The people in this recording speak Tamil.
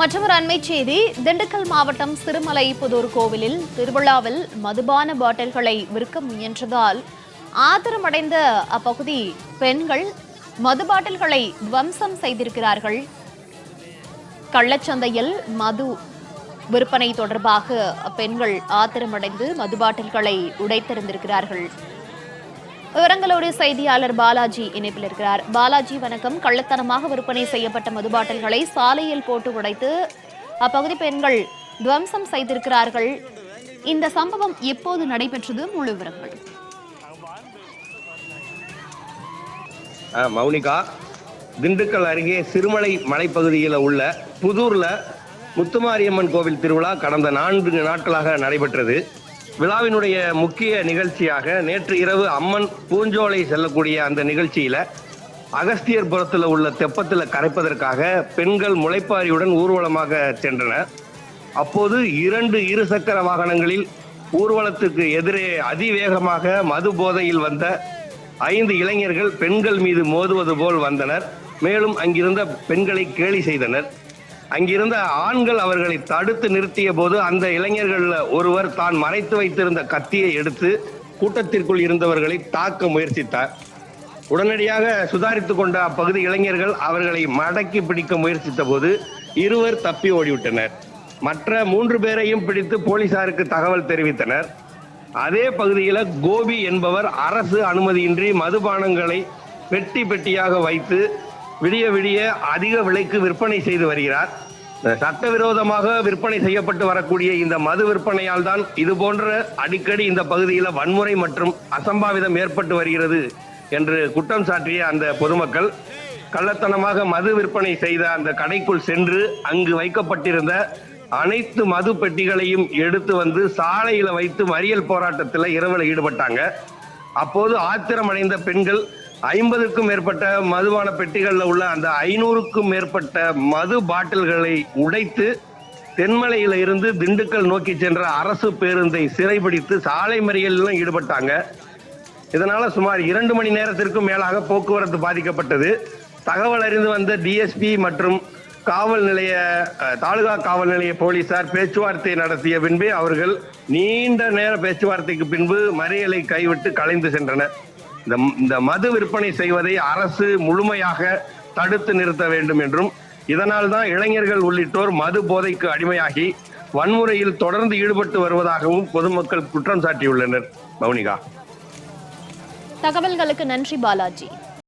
மற்றொரு அண்மை செய்தி திண்டுக்கல் மாவட்டம் சிறுமலை புதூர் கோவிலில் திருவிழாவில் மதுபான பாட்டில்களை விற்க முயன்றதால் ஆத்திரமடைந்த அப்பகுதி பெண்கள் மது பாட்டில்களை துவம்சம் செய்திருக்கிறார்கள். கள்ளச்சந்தையில் மது விற்பனை தொடர்பாக பெண்கள் ஆத்திரமடைந்து மது பாட்டில்களை உடைத்திருந்திருக்கிறார்கள். விவரங்களோடு செய்தியாளர் பாலாஜி இணைப்பில் இருக்கிறார். பாலாஜி வணக்கம். கள்ளத்தனமாக விற்பனை செய்யப்பட்ட மது பாட்டில்களை சாலையில் போட்டு உடைத்து அப்பகுதி பெண்கள் துவம்சம் செய்திருக்கிறார்கள். இந்த சம்பவம் எப்போது நடைபெற்றது? முழு விவரங்கள். மௌனிகா திண்டுக்கல் அருகே சிறுமலை மலைப்பகுதியில் உள்ள புதூர்ல முத்துமாரியம்மன் கோவில் திருவிழா கடந்த நான்கு நாட்களாக நடைபெற்றது. விழாவினுடைய முக்கிய நிகழ்ச்சியாக நேற்று இரவு அம்மன் பூஞ்சோலை செல்லக்கூடிய அந்த நிகழ்ச்சியில அகஸ்தியர்புரத்தில் உள்ள தெப்பத்தில் கரைப்பதற்காக பெண்கள் முளைப்பாரியுடன் ஊர்வலமாக சென்றனர். அப்போது இரண்டு இருசக்கர வாகனங்களில் ஊர்வலத்துக்கு எதிரே அதிவேகமாக மது போதையில் வந்த ஐந்து இளைஞர்கள் பெண்கள் மீது மோதுவது போல் வந்தனர். மேலும் அங்கிருந்த பெண்களை கேலி செய்தனர். அங்கிருந்த ஆண்கள் அவர்களை தடுத்து நிறுத்திய போது அந்த இளைஞர்கள் ஒருவர் தான் மறைத்து வைத்திருந்த கத்தியை எடுத்து கூட்டத்திற்குள் இருந்தவர்களை தாக்க முயற்சித்தார். உடனடியாக சுதாரித்து கொண்ட அப்பகுதி இளைஞர்கள் அவர்களை மடக்கி பிடிக்க முயற்சித்த போது இருவர் தப்பி ஓடிவிட்டனர். மற்ற மூன்று பேரையும் பிடித்து போலீசாருக்கு தகவல் தெரிவித்தனர். அதே பகுதியில் கோபி என்பவர் அரசு அனுமதியின்றி மதுபானங்களை பெட்டி பெட்டியாக வைத்து விடிய விடிய அதிக விலைக்கு விற்பனை செய்து வருகிறார். சட்டவிரோதமாக விற்பனை செய்யப்பட்டு வரக்கூடிய இந்த மது விற்பனையால் தான் இது போன்ற அடிக்கடி இந்த பகுதியில் வன்முறை மற்றும் அசம்பாவிதம் ஏற்பட்டு வருகிறது என்று குற்றம் சாட்டிய அந்த பொதுமக்கள் கள்ளத்தனமாக மது விற்பனை செய்த அந்த கடைக்குள் சென்று அங்கு வைக்கப்பட்டிருந்த அனைத்து மது பெட்டிகளையும் எடுத்து வந்து சாலையில வைத்து மறியல் போராட்டத்தில் இரவில் ஈடுபட்டாங்க. அப்போது ஆத்திரமடைந்த பெண்கள் ஐம்பதுக்கும் மேற்பட்ட மதுபான பெட்டிகளில் உள்ள அந்த ஐநூறுக்கும் மேற்பட்ட மது பாட்டில்களை உடைத்து தென்மலையில இருந்து திண்டுக்கல் நோக்கி சென்ற அரசு பேருந்தை சிறைபிடித்து சாலை மறியலிலும் ஈடுபட்டாங்க. இதனால சுமார் இரண்டு மணி நேரத்திற்கும் மேலாக போக்குவரத்து பாதிக்கப்பட்டது. தகவல் அறிந்து வந்த டிஎஸ்பி மற்றும் காவல் நிலைய தாலுகா காவல் நிலைய போலீசார் பேச்சுவார்த்தை நடத்திய பின்பே அவர்கள் நீண்ட நேர பேச்சுவார்த்தைக்கு பின்பு மறியலை கைவிட்டு கலைந்து சென்றனர். இந்த இந்த மது விற்பனை செய்வதை அரசு முழுமையாக தடுத்து நிறுத்த வேண்டும் என்றும் இதனால் தான் இளைஞர்கள் உள்ளிட்டோர் மது போதைக்கு அடிமையாகி வன்முறையில் தொடர்ந்து ஈடுபட்டு வருவதாகவும் பொதுமக்கள் குற்றம் சாட்டியுள்ளனர். மௌனிகா. தகவல்களுக்கு நன்றி பாலாஜி.